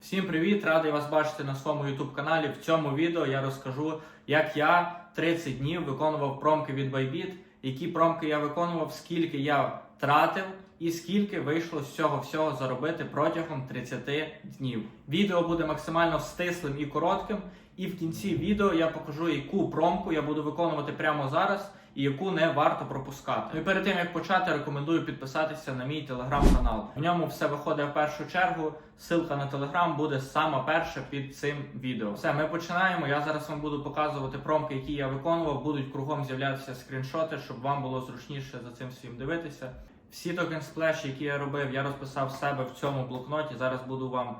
Всім привіт! Радий вас бачити на своєму YouTube каналі. В цьому відео я розкажу, як я 30 днів виконував промки від Bybit, які промки я виконував, скільки я тратив і скільки вийшло з цього всього заробити протягом 30 днів. Відео буде максимально стислим і коротким, і в кінці відео я покажу, яку промку я буду виконувати прямо зараз і яку не варто пропускати. Ну і перед тим як почати, рекомендую підписатися на мій телеграм-канал. В ньому все виходить в першу чергу. Ссылка на телеграм буде сама перша під цим відео. Все, ми починаємо. Я зараз вам буду показувати промки, які я виконував. Будуть кругом з'являтися скріншоти, щоб вам було зручніше за цим всім дивитися. Всі токен сплеші, які я робив, я розписав себе в цьому блокноті. Зараз буду вам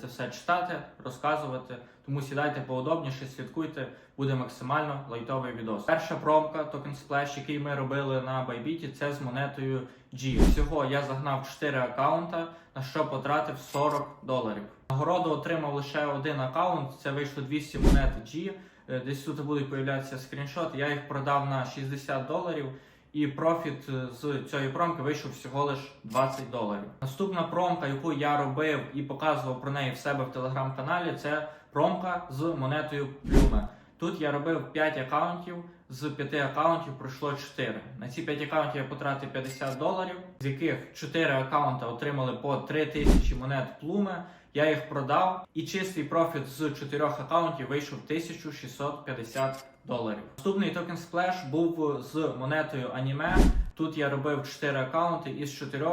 це все читати, розказувати. Тому сідайте поудобніше, слідкуйте, буде максимально лайтовий відос. Перша промка токен сплеш, який ми робили на Bybit, це з монетою G. Всього я загнав 4 аккаунта, на що потратив 40 доларів. Нагороду отримав лише один аккаунт, це вийшло 200 монет G. Е, Десь тут будуть появлятися скріншоти. Я їх продав на 60 доларів. І профіт е, з цієї промки вийшов всього лиш 20 доларів. Наступна промка, яку я робив і показував про неї в себе в телеграм-каналі, це промка з монетою Плюме. Тут я робив 5 акаунтів, з 5 акаунтів пройшло 4. На ці 5 акаунтів я потратив 50 доларів, з яких 4 акаунти отримали по 3000 монет плуме. Я їх продав, і чистий профіт з 4 акаунтів вийшов 1650 доларів. Наступний токен Splash був з монетою аніме. Тут я робив 4 акаунти із 4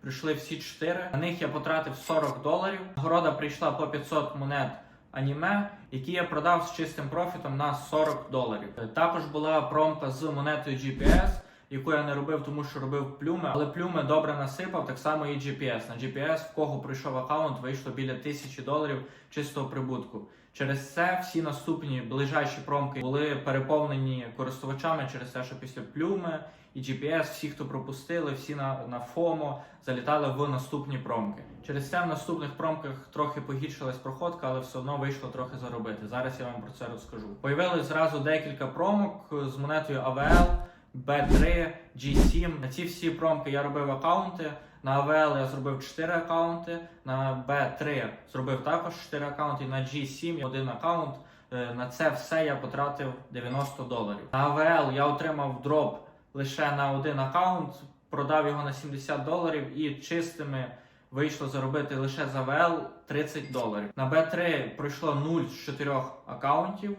прийшли всі 4. На них я потратив 40 доларів. Нагорода прийшла по 500 монет аніме, які я продав з чистим профітом на 40 доларів. Е, Також була промка з монетою GPS. Яку я не робив, тому що робив плюми, але плюми добре насипав, так само і GPS. На GPS, в кого прийшов аккаунт, вийшло біля тисячі доларів чистого прибутку. Через це всі наступні ближайші промки були переповнені користувачами через те, що після плюми і GPS, всі, хто пропустили, всі на, на FOMO залітали в наступні промки. Через це в наступних промках трохи погіршилась проходка, але все одно вийшло трохи заробити. Зараз я вам про це розкажу. Появилось зразу декілька промок з монетою AVL. B3, G7. На ці всі промки я робив аккаунти. На AVL я зробив 4 аккаунти, на B3 зробив також 4 аккаунти, на G7 один аккаунт. Е, На це все я потратив 90 доларів. На AVL я отримав дроп лише на один аккаунт, продав його на 70 доларів і чистими вийшло заробити лише за AVL 30 доларів. На B3 пройшло 0 з 4 аккаунтів.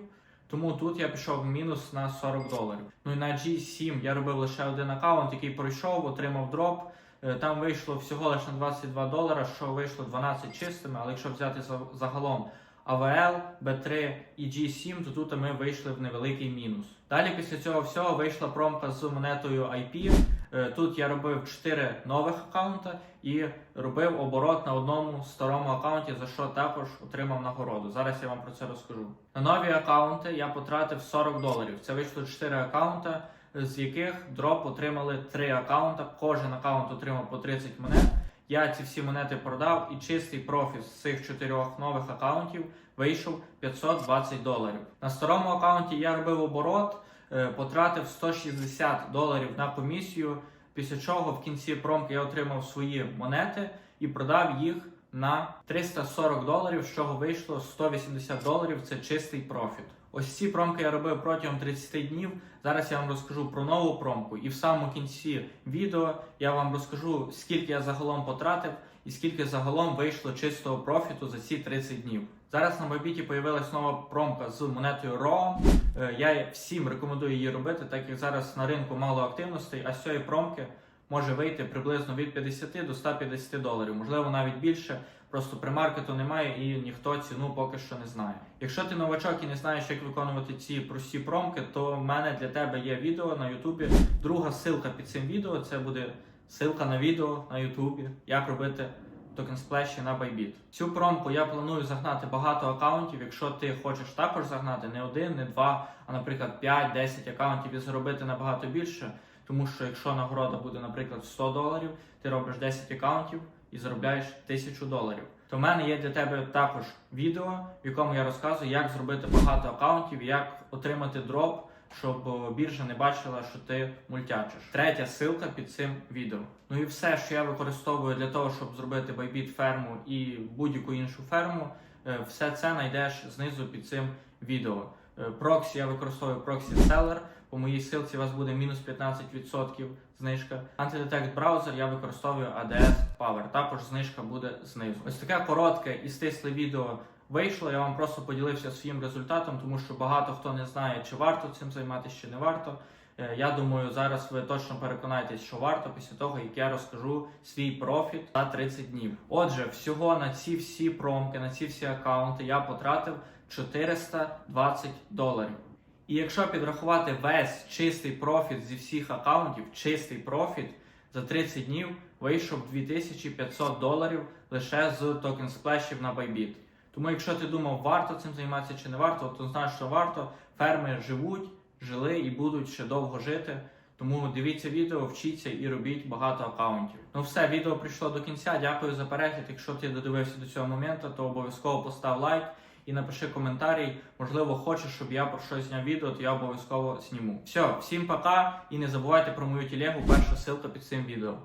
Тому тут я пішов в мінус на 40 доларів. Ну і на G7 я робив лише один аккаунт, який пройшов, отримав дроп. Е, Там вийшло всього лише на 22 долара, що вийшло 12 чистими. Але якщо взяти за- загалом AVL, B3 і G7, то тут ми вийшли в невеликий мінус. Далі після цього всього вийшла промка з монетою IP. Е, Тут я робив 4 нових аккаунта і робив оборот на одному старому аккаунті, за що також отримав нагороду. Зараз я вам про це розкажу. На нові аккаунти я потратив 40 доларів. Це вийшло 4 аккаунта, з яких дроп отримали 3 аккаунта. Кожен аккаунт отримав по 30 монет. Я ці всі монети продав і чистий профіт з цих чотирьох нових аккаунтів вийшов 520 доларів. На старому аккаунті я робив оборот, е, потратив 160 доларів на комісію. Після чого в кінці промки я отримав свої монети і продав їх на 340 доларів, з чого вийшло 180 доларів. Це чистий профіт. Ось ці промки я робив протягом 30 днів. Зараз я вам розкажу про нову промку, і в самому кінці відео я вам розкажу, скільки я загалом потратив і скільки загалом вийшло чистого профіту за ці 30 днів. Зараз на Бабіті появилась нова промка з монетою ROM. Е, Я всім рекомендую її робити, так як зараз на ринку мало активностей, а з цієї промки може вийти приблизно від 50 до 150 доларів, можливо навіть більше. Просто примаркету немає і ніхто ціну поки що не знає. Якщо ти новачок і не знаєш, як виконувати ці прості промки, то в мене для тебе є відео на Ютубі. Друга ссылка під цим відео це буде ссылка на відео на Ютубі, як робити токен сплеші на Bybit. Цю промку я планую загнати багато акаунтів. Якщо ти хочеш також загнати не один, не два, а наприклад 5-10 акаунтів і заробити набагато більше. Тому що якщо нагорода буде, наприклад, 100 доларів, ти робиш 10 акаунтів і заробляєш 1000 доларів. То в мене є для тебе також відео, в якому я розказую, як зробити багато акаунтів, як отримати дроп щоб е, біржа не бачила, що ти мультячиш. Третя ссылка під цим відео. Ну і все, що я використовую для того, щоб зробити Bybit ферму і будь-яку іншу ферму, е, все це знайдеш знизу під цим відео. Е, Проксі я використовую Proxy Seller. По моїй ссылці у вас буде мінус 15% знижка. Антидетект браузер я використовую ADS Power. Також знижка буде знизу. Ось таке коротке і стисле відео вийшло. Я вам просто поділився своїм результатом, тому що багато хто не знає, чи варто цим займатися, чи не варто. Е, Я думаю, зараз ви точно переконаєтесь, що варто після того, як я розкажу свій профіт за 30 днів. Отже, всього на ці всі промки, на ці всі аккаунти я потратив 420 доларів. І якщо підрахувати весь чистий профіт зі всіх аккаунтів, чистий профіт за 30 днів вийшов 2500 доларів лише з токен сплешів на Bybit. Тому, якщо ти думав, варто цим займатися чи не варто, то знаєш, що варто. Ферми живуть, жили і будуть ще довго жити. Тому дивіться відео, вчіться і робіть багато аккаунтів. Ну все, відео прийшло до кінця. Дякую за перегляд. Якщо ти додивився до цього моменту, то обов'язково постав лайк і напиши коментарій. Можливо, хочеш, щоб я про щось зняв відео, то я обов'язково зніму. Все, всім пока і не забувайте про мою телегу. Перша ссылка під цим відео.